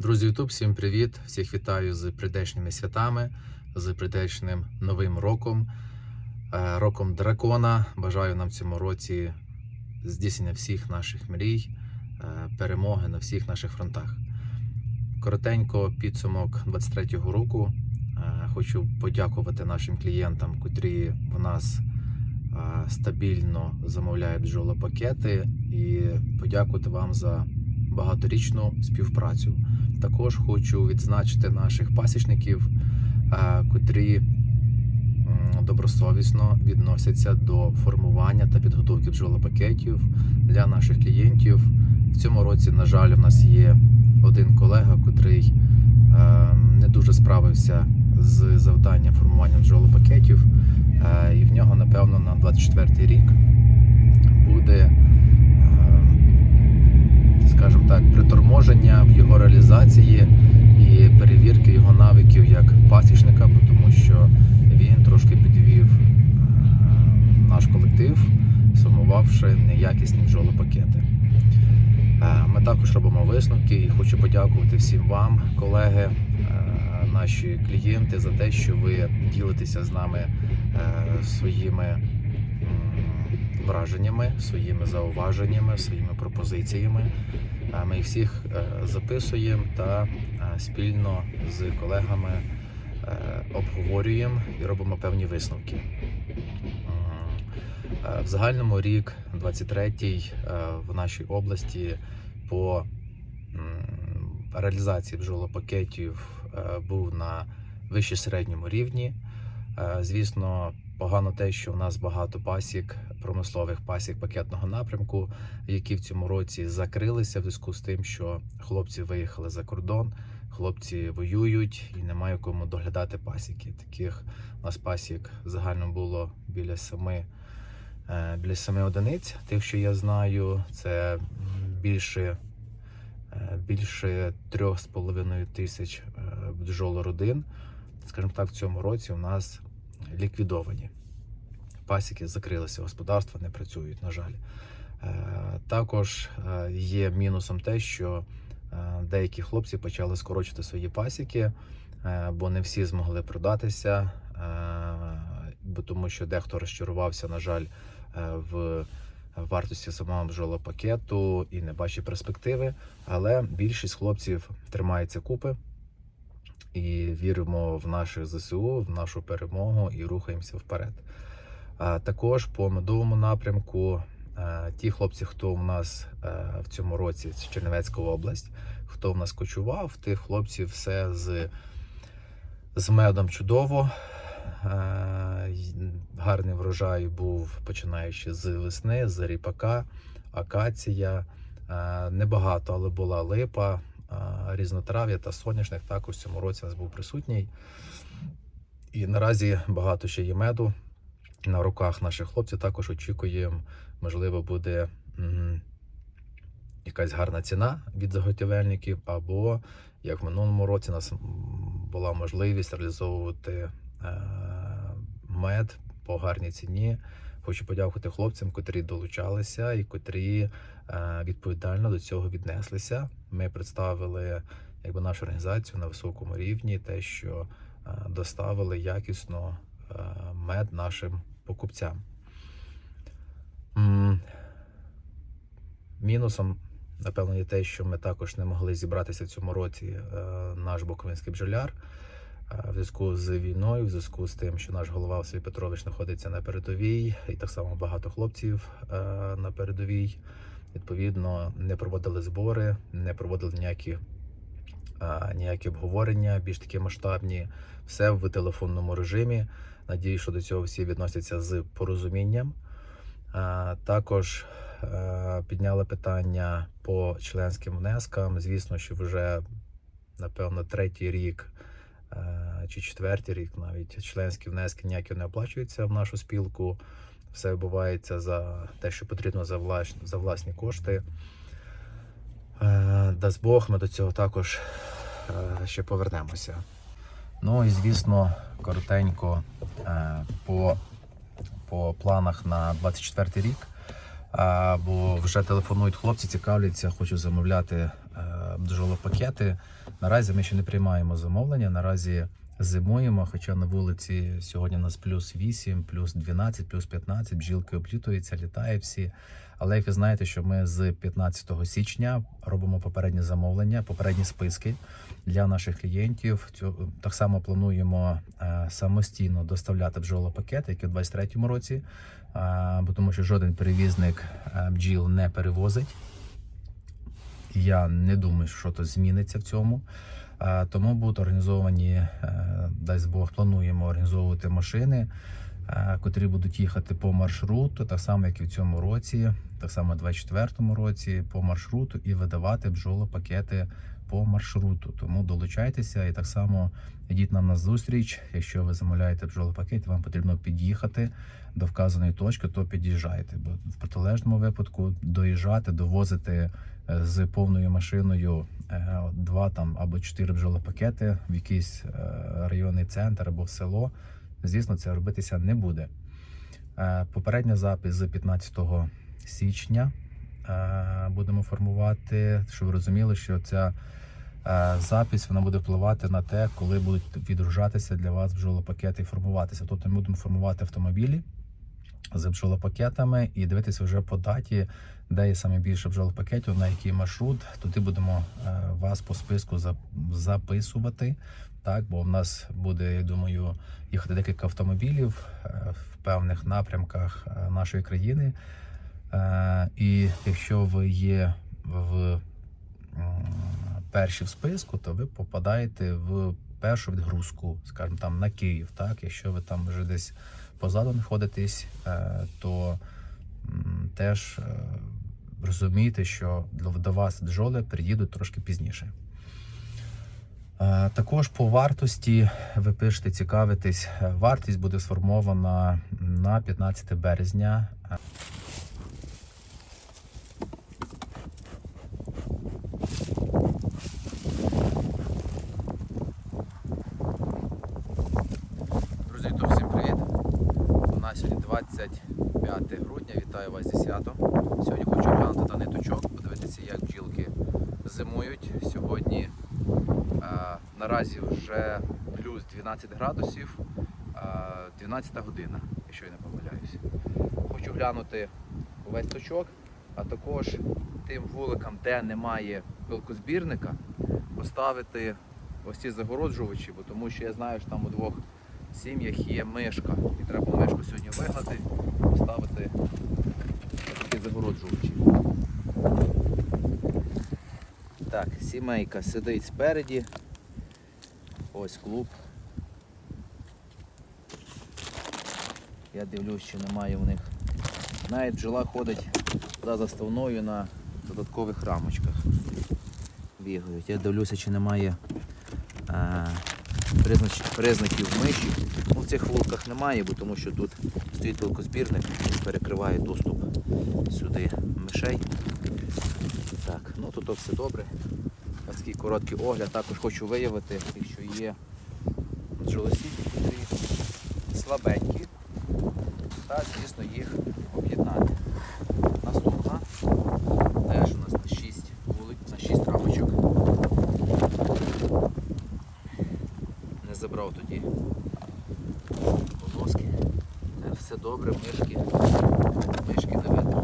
Друзі, Ютуб, всім привіт! Всіх вітаю з прийдешніми святами, з прийдешним новим роком, е, роком дракона. Бажаю нам в цьому році здійснення всіх наших мрій, е, перемоги на всіх наших фронтах. Коротенько підсумок 23-го року. Е, Хочу подякувати нашим клієнтам, котрі в нас стабільно замовляють бджолопакети, і подякувати вам за багаторічну співпрацю. Також хочу відзначити наших пасічників, е, котрі добросовісно відносяться до формування та підготовки бджолопакетів для наших клієнтів. В цьому році, на жаль, у нас є один колега, котрий е, не дуже справився з завданням формування бджолопакетів, е, і в нього, напевно, на 24 рік буде. е, скажімо так, приторможення в його реалізації і перевірки його навиків як пасічника, тому що він трошки підвів е, наш колектив, сформувавши неякісні бджолопакети. Е, Ми також робимо висновки і хочу подякувати всім вам, колеги, е, наші клієнти, за те, що ви ділитеся з нами своїми враженнями, своїми зауваженнями, своїми пропозиціями. Ми їх всіх е, записуємо та е, спільно з колегами е, обговорюємо і робимо певні висновки. В загальному рік 23-й е, в нашій області по реалізації бджолопакетів був на вище середньому рівні. Звісно, погано те, що в нас багато пасік, промислових пасік пакетного напрямку, які в цьому році закрилися в зв'язку з тим, що хлопці виїхали за кордон, хлопці воюють і немає кому доглядати пасіки. Таких у нас пасік загально було біля семи, е, біля семи одиниць. Тих, що я знаю, це більше. е, Більше трьох з половиною тисяч е, бджолородин, скажімо так, в цьому році у нас ліквідовані. Пасіки закрилися, господарства не працюють, на жаль. Е, Також е, є мінусом те, що е, деякі хлопці почали скорочити свої пасіки, бо не всі змогли продатися, бо тому що дехто розчарувався, на жаль, в вартості самого бджолопакету і не бачить перспективи. Але більшість хлопців тримається купи і віримо в наше ЗСУ, в нашу перемогу і рухаємося вперед. Також по медовому напрямку ті хлопці, хто в нас в цьому році це Чернівецька область, хто в нас кочував, тих хлопців все з, з медом чудово. Гарний врожай був починаючи з весни, з ріпака, акація. Небагато, але була липа, різнотрав'я та соняшник також в цьому році у нас був присутній. І наразі багато ще є меду на руках наших хлопців. Також очікуємо, можливо, буде якась гарна ціна від заготівельників, або як в минулому році у нас була можливість реалізовувати е, мед по гарній ціні. Хочу подякувати хлопцям, котрі долучалися і котрі е, відповідально до цього віднеслися. Ми представили якби нашу організацію на високому рівні, те, що е, доставили якісно мед нашим покупцям. Мінусом, напевно, є те, що ми також не могли зібратися в цьому році е, наш Буковинський бджоляр. Е, В зв'язку з війною, в зв'язку з тим, що наш голова Василь Петрович знаходиться на передовій, і так само багато хлопців е, на передовій. Відповідно, не проводили збори, не проводили ніякі, е, ніякі обговорення, більш такі масштабні. Все в телефонному режимі. Надію, що до цього всі відносяться з порозумінням. Також е, підняли питання по членським внескам. Звісно, що вже напевно третій рік е, чи четвертий рік навіть членські внески ніякі не оплачуються в нашу спілку. Все відбувається за те, що потрібно за власні кошти. Е, Дасть Бог, ми до цього також е, ще повернемося. Ну і звісно, коротенько е, по, по планах на 24 рік. Бо вже телефонують хлопці, цікавляться, хочу замовляти бджолопакети. Наразі ми ще не приймаємо замовлення. Наразі зимуємо, хоча на вулиці сьогодні у нас плюс 8, плюс 12, плюс 15, бджілки облітуються, літають всі. Але як ви знаєте, що ми з 15 січня робимо попередні замовлення, попередні списки для наших клієнтів. Так само плануємо е, самостійно доставляти бджолопакети, які в 2023 році, е, бо тому що жоден перевізник е, бджіл не перевозить. Я не думаю, що щось зміниться в цьому. Е, Тому будуть організовані, е, дасть Бог, плануємо організовувати машини, котрі будуть їхати по маршруту, так само, як і в цьому році, так само в 2024 році по маршруту і видавати бджолопакети по маршруту. Тому долучайтеся і так само йдіть нам на зустріч. Якщо ви замовляєте бджолопакет, вам потрібно під'їхати до вказаної точки, то під'їжджайте. Бо в протилежному випадку доїжджати, довозити е, з повною машиною е, два там або чотири бджолопакети в якийсь е, районний центр або село. Звісно, це робитися не буде. Е, Попередня запис з 15 січня е, будемо формувати, щоб ви розуміли, що ця е, запись вона буде впливати на те, коли будуть відгружатися для вас бджолопакети і формуватися. Тобто ми будемо формувати автомобілі з бджолопакетами і дивитися вже по даті, де є саме більше бджолопакетів, на який маршрут. Туди будемо е, вас по списку записувати. Так, бо в нас буде, я думаю, їхати декілька автомобілів е, в певних напрямках е, нашої країни. І якщо ви є в перші в списку, то ви попадаєте в першу відгрузку, скажімо там на Київ. Так, якщо ви там вже десь позаду знаходитесь, е, то теж е, розумійте, що до- вас бджоли приїдуть трошки пізніше. Е, Також по вартості ви пишете, цікавитесь. Вартість буде сформована на 15 березня. Е, Друзі, то всім привіт! У нас сьогодні 25 грудня. Вітаю вас зі святом. Сьогодні хочу глянути на ниточок, подивитися, як бджілки зимують. Сьогодні а, наразі вже плюс 12 градусів, а, 12 година, якщо я не помиляюсь. Хочу глянути увесь точок, а також тим вуликам, де немає пилкозбірника, поставити ось ці загороджувачі, бо тому що я знаю, що там у двох сім'ях є мишка. І треба мишку сьогодні вигнати, поставити такі загороджувачі. Так, сімейка сидить спереді. Ось клуб. Я дивлюсь, чи немає у них. Навіть бджола ходить за заставною на додаткових рамочках. Бігають. Я дивлюся, чи немає е, признаків миші. Ну, в цих вулках немає, бо тому що тут стоїть пилкозбірник, який перекриває доступ сюди мишей. Так, ну тут все добре. Такий короткий огляд. Також хочу виявити, якщо є бджолосіті, котрі слабенькі, та звісно їх об'єднати. Наступна теж у нас на 6 вулиць, на 6 рамочок. Не забрав тоді полоски. Е, Все добре, мишки. Мишки не видно.